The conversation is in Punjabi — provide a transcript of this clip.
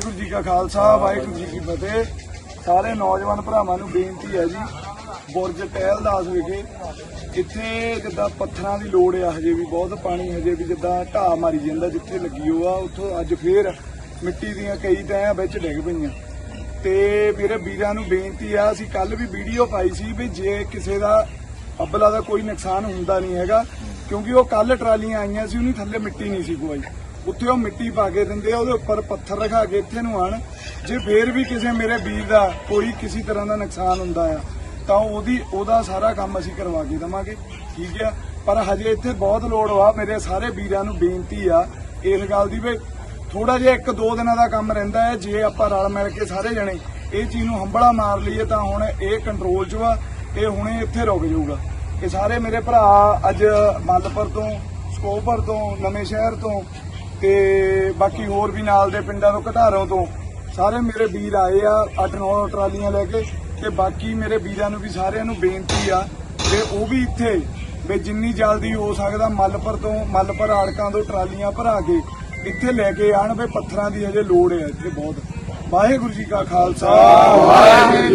ਵਾਹਿਗੁਰੂ ਜੀ ਕਾ ਖਾਲਸਾ, ਵਾਹਿਗੁਰੂ ਜੀ ਕੀ ਫਤਿਹ। ਸਾਰੇ ਨੌਜਵਾਨ ਭਰਾਵਾਂ ਨੂੰ ਬੇਨਤੀ ਹੈ ਜੀ, ਬੁਰਜ ਟਹਿਲਦਾਸ ਵਿਖੇ। ਇੱਥੇ ਜਿੱਦਾਂ ਪੱਥਰਾਂ ਦੀ ਲੋੜ ਆ ਹਜੇ ਵੀ, ਬਹੁਤ ਪਾਣੀ ਹਜੇ ਵੀ ਜਿੱਦਾਂ ਢਾਹ ਮਾਰੀ ਜਾਂਦਾ ਜਿੱਥੇ ਲੱਗੀ ਉਹ ਆ, ਉੱਥੋਂ ਅੱਜ ਫੇਰ ਮਿੱਟੀ ਦੀਆਂ ਕਈ ਤੈਆਂ ਵਿੱਚ ਡਿੱਗ ਪਈਆਂ। ਤੇ ਮੇਰੇ ਵੀਰਾਂ ਨੂੰ ਬੇਨਤੀ ਆ, ਅਸੀਂ ਕੱਲ ਵੀ ਵੀਡੀਓ ਪਾਈ ਸੀ ਵੀ ਜੇ ਕਿਸੇ ਦਾ ਅੱਬਲਾ ਦਾ ਕੋਈ ਨੁਕਸਾਨ ਹੁੰਦਾ ਨਹੀਂ ਹੈਗਾ, ਕਿਉਂਕਿ ਉਹ ਕੱਲ ਟਰਾਲੀਆਂ ਆਈਆਂ ਸੀ, ਉਹਨੀ ਥੱਲੇ ਮਿੱਟੀ ਨਹੀਂ ਸੀ ਕੋਈ ਉੱਥੇ ਉਹ ਮਿੱਟੀ ਪਾ ਕੇ ਦਿੰਦੇ ਆ, ਉਹਦੇ ਉੱਪਰ ਪੱਥਰ ਰਖਾ ਕੇ ਇੱਥੇ ਨੂੰ ਆਣ। ਜੇ ਫੇਰ ਵੀ ਕਿਸੇ ਮੇਰੇ ਵੀਰ ਦਾ ਕੋਈ ਕਿਸੇ ਤਰ੍ਹਾਂ ਦਾ ਨੁਕਸਾਨ ਹੁੰਦਾ ਆ, ਤਾਂ ਉਹਦੀ, ਉਹਦਾ ਸਾਰਾ ਕੰਮ ਅਸੀਂ ਕਰਵਾ ਕੇ ਦਵਾਂਗੇ, ਠੀਕ ਆ? ਪਰ ਹਜੇ ਇੱਥੇ ਬਹੁਤ ਲੋੜ ਵਾ, ਮੇਰੇ ਸਾਰੇ ਵੀਰਾਂ ਨੂੰ ਬੇਨਤੀ ਆ ਇਸ ਗੱਲ ਦੀ ਵੀ ਥੋੜਾ ਜਿਹਾ ਇੱਕ ਦੋ ਦਿਨਾਂ ਦਾ ਕੰਮ ਰਹਿੰਦਾ ਹੈ ਜੇ ਆਪਾਂ ਰਲ ਮਿਲ ਕੇ ਸਾਰੇ ਜਣੇ ਇਹ ਚੀਜ਼ ਨੂੰ ਹੰਬੜਾ ਮਾਰ ਲਈਏ, ਤਾਂ ਹੁਣ ਇਹ ਕੰਟਰੋਲ 'ਚ ਵਾ, ਇਹ ਹੁਣੇ ਇੱਥੇ ਰੁਕ ਜਾਊਗਾ। ਇਹ ਸਾਰੇ ਮੇਰੇ ਭਰਾ ਅੱਜ ਮੱਲਪੁਰ ਤੋਂ ਸਕੋਪਰ ਤੋਂ, ਨਵੇਂ ਸ਼ਹਿਰ ਤੋਂ ਤੇ ਬਾਕੀ ਹੋਰ ਵੀ ਨਾਲ ਦੇ ਪਿੰਡਾਂ ਤੋਂ ਘਟਾਰੋਂ ਤੋਂ ਸਾਰੇ ਮੇਰੇ ਵੀਰ ਆਏ ਆ 8-9 ਟਰਾਲੀਆਂ ਲੈ ਕੇ ਤੇ ਬਾਕੀ ਮੇਰੇ ਵੀਰਾਂ ਨੂੰ ਵੀ ਸਾਰਿਆਂ ਨੂੰ ਬੇਨਤੀ ਆ ਕਿ ਉਹ ਵੀ ਇੱਥੇ ਵੀ ਜਿੰਨੀ ਜਲਦੀ ਹੋ ਸਕਦਾ ਮੱਲਪੁਰ ਤੋਂ ਮੱਲਪੁਰ ਆੜਕਾਂ ਤੋਂ ਟਰਾਲੀਆਂ ਭਰਾ ਕੇ ਇੱਥੇ ਲੈ ਕੇ ਆਣ ਵੀ ਪੱਥਰਾਂ ਦੀ ਹਜੇ ਲੋੜ ਹੈ ਇੱਥੇ ਬਹੁਤ। ਵਾਹਿਗੁਰੂ ਜੀ ਕਾ ਖਾਲਸਾ। ਵਾਹਿਗੁਰੂ